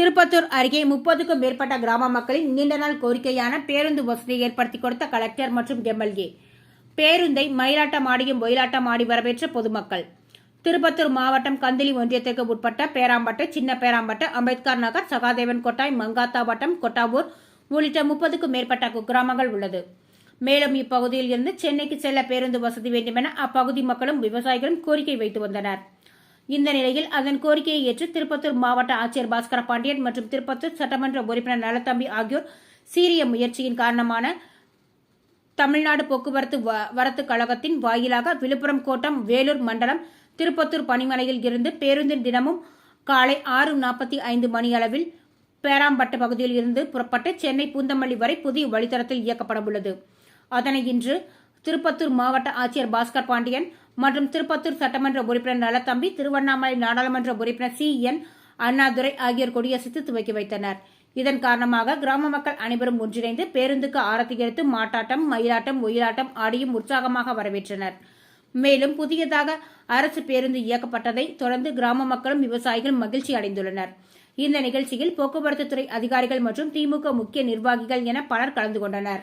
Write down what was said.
திருப்பத்தூர் அருகே முப்பதுக்கும் மேற்பட்ட கிராம மக்களின் நீண்ட நாள் கோரிக்கையான பேருந்து வசதியை ஏற்படுத்தி கொடுத்த கலெக்டர் மற்றும் எம்எல்ஏ. பேருந்தை மயிலாட்டம் ஆடியும் ஒயிலாட்டம் ஆடி வரவேற்ற பொதுமக்கள். திருப்பத்தூர் மாவட்டம் கந்திலி ஒன்றியத்திற்கு உட்பட்ட பேராம்பட்டு சின்ன பேராம்பட்டு அம்பேத்கர் நகர் சகாதேவன் கொட்டாய் மங்காத்தா வட்டம் கொட்டாவூர் உள்ளிட்ட முப்பதுக்கும் மேற்பட்ட குக்கிராமங்கள் உள்ளது. மேலும் இப்பகுதியில் இருந்து சென்னைக்கு செல்ல பேருந்து வசதி வேண்டுமென அப்பகுதி மக்களும் விவசாயிகளும் கோரிக்கை வைத்து வந்தனர். இந்த நிலையில் அதன் கோரிக்கையை ஏற்று திருப்பத்தூர் மாவட்ட ஆட்சியர் பாஸ்கர பாண்டியன் மற்றும் திருப்பத்தூர் சட்டமன்ற உறுப்பினர் நலத்தம்பி ஆகியோர் சீரிய முயற்சியின் காரணமான தமிழ்நாடு போக்குவரத்து வ- வரத்து கழகத்தின் வாயிலாக விழுப்புரம் கோட்டம் வேலூர் மண்டலம் திருப்பத்தூர் பணிமனையில் இருந்து பேருந்தின் தினமும் காலை ஆறு நாற்பத்தி ஐந்து மணியளவில் பேராம்பட்டு பகுதியில் இருந்து புறப்பட்டு சென்னை பூந்தமல்லி வரை புதிய வழித்தடத்தில் இயக்கப்பட உள்ளது. அதனை இன்று திருப்பத்தூர் மாவட்ட ஆட்சியர் பாஸ்கர் பாண்டியன் மற்றும் திருப்பத்தூர் சட்டமன்ற உறுப்பினர் நலத்தம்பி திருவண்ணாமலை நாடாளுமன்ற உறுப்பினர் சி. என். அண்ணாதுரை ஆகியோர் கொடியசைத்து துவக்கி வைத்தனர். இதன் காரணமாக கிராம மக்கள் அனைவரும் ஒன்றிணைந்து பேருந்துக்கு ஆரத்தி எடுத்து மாட்டாட்டம் மயிலாட்டம் ஒயிலாட்டம் ஆடியும் உற்சாகமாக வரவேற்றனர். மேலும் புதியதாக அரசு பேருந்து இயக்கப்பட்டதை தொடர்ந்து கிராம மக்களும் விவசாயிகள் மகிழ்ச்சி அடைந்துள்ளனர். இந்த நிகழ்ச்சியில் போக்குவரத்து துறை அதிகாரிகள் மற்றும் திமுக முக்கிய நிர்வாகிகள் என பலர் கலந்து கொண்டனர்.